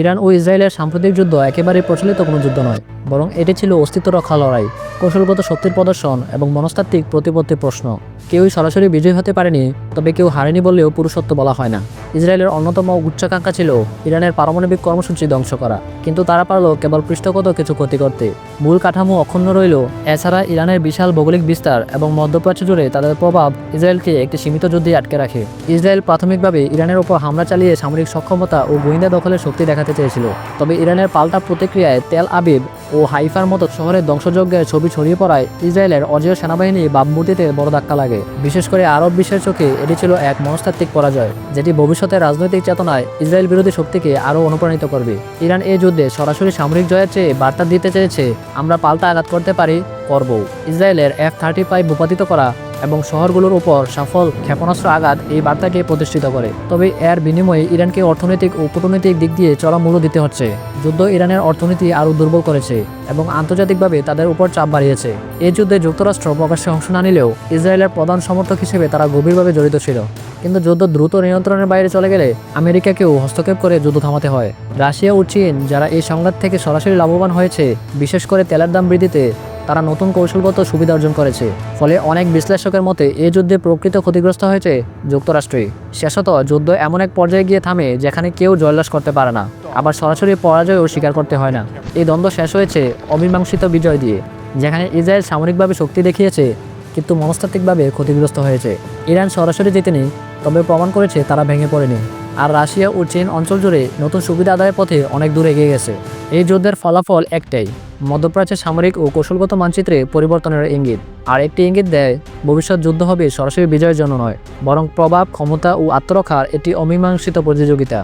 Iran ও ইসরায়েলের সাম্প্রতিক যুদ্ধ একেবারে প্রচলিত কোনো যুদ্ধ নয়, বরং এটি ছিল অস্তিত্ব রক্ষা লড়াই, কৌশলগত শক্তির প্রদর্শন এবং মনস্তাত্ত্বিক প্রতিপত্তি প্রশ্ন। কেউই সরাসরি বিজয়ী হতে পারেনি, তবে কেউ হারেনি বললেও পুরুষত্ব বলা হয় না। ইসরায়েলের অন্যতম উচ্চাকাঙ্ক্ষা ছিল ইরানের পারমাণবিক কর্মসূচি ধ্বংস করা, কিন্তু তারা পারল কেবল পৃষ্ঠগত কিছু ক্ষতি করতে। মূল কাঠামো অক্ষুণ্ণ রইল, এছাড়া ইরানের বিশাল ভৌগোলিক বিস্তার এবং মধ্যপ্রাচ্য জুড়ে তাদের প্রভাব ইসরায়েলকে একটি সীমিত যুদ্ধে আটকে রাখে। ইসরায়েল প্রাথমিকভাবে ইরানের ওপর হামলা চালিয়ে সামরিক সক্ষমতা ও গোয়েন্দা দখলের শক্তি দেখাতে চেয়েছিল, তবে ইরানের পাল্টা প্রতিক্রিয়ায় তেল আবিব ও হাইফার মতো শহরে ধ্বংসযজ্ঞের ছবি ছড়িয়ে পড়ায় ইসরায়েলের অজেয় সেনাবাহিনী বাবমুতিতে বড় ধাক্কা লাগে। বিশেষ করে আরব বিশ্বের চোখে এটি ছিল এক মনস্তাত্ত্বিক পরাজয়, যেটি ভবিষ্যতে রাজনৈতিক চেতনায় ইসরায়েল বিরোধী শক্তিকে আরও অনুপ্রাণিত করবে। ইরান এই যুদ্ধে সরাসরি সামরিক জয়ের চেয়ে বার্তা দিতে চেয়েছে, আমরা পাল্টা আঘাত করতে পারি করব ইসরায়েলের এফ থার্টি ফাইভ ভূপাতিত করা এবং শহরগুলোর উপর সফল ক্ষেপণাস্ত্র আঘাত এই বার্তাকে প্রতিষ্ঠিত করে। তবে এর বিনিময়ে ইরানকে অর্থনৈতিক ও কূটনৈতিক দিক দিয়ে চড়া মূল্য দিতে হচ্ছে। যুদ্ধ ইরানের অর্থনীতি আরও দুর্বল করেছে এবং আন্তর্জাতিকভাবে তাদের উপর চাপ বাড়িয়েছে। এই যুদ্ধে যুক্তরাষ্ট্র প্রকাশ্যে অংশ না নিলেও ইসরায়েলের প্রধান সমর্থক হিসেবে তারা গভীরভাবে জড়িত ছিল। কিন্তু যুদ্ধ দ্রুত নিয়ন্ত্রণের বাইরে চলে গেলে আমেরিকাকেও হস্তক্ষেপ করে যুদ্ধ থামাতে হয়। রাশিয়া ও চীন, যারা এই সংঘাত থেকে সরাসরি লাভবান হয়েছে, বিশেষ করে তেলের দাম বৃদ্ধিতে তারা নতুন কৌশলগত সুবিধা অর্জন করেছে। ফলে অনেক বিশ্লেষকের মতে এই যুদ্ধে প্রকৃত ক্ষতিগ্রস্ত হয়েছে যুক্তরাষ্ট্রই। শেষত যুদ্ধ এমন এক পর্যায়ে গিয়ে থামে, যেখানে কেউ জয়লাস করতে পারে না। আবার সরাসরি পরাজয়ও স্বীকার করতে হয় না। এই দ্বন্দ্ব শেষ হয়েছে অমীমাংসিত বিজয় দিয়ে, যেখানে ইসরায়েল সামরিকভাবে শক্তি দেখিয়েছে, কিন্তু মনস্তাত্ত্বিকভাবে ক্ষতিগ্রস্ত হয়েছে। ইরান সরাসরি জিতেনি তবে প্রমাণ করেছে তারা ভেঙে পড়েনি। আর রাশিয়া ও চীন অঞ্চল জুড়ে নতুন সুবিধা আদায়ের পথে অনেক দূরে এগিয়ে গেছে। এই যুদ্ধের ফলাফল একটাই, মধ্যপ্রাচ্যের সামরিক ও কৌশলগত মানচিত্রে পরিবর্তনের ইঙ্গিত। আর একটি ইঙ্গিত দেয়, ভবিষ্যৎ যুদ্ধ হবে সরাসরি বিজয়ের জন্য নয়, বরং প্রভাব, ক্ষমতা ও আত্মরক্ষার একটি অমীমাংসিত প্রতিযোগিতা।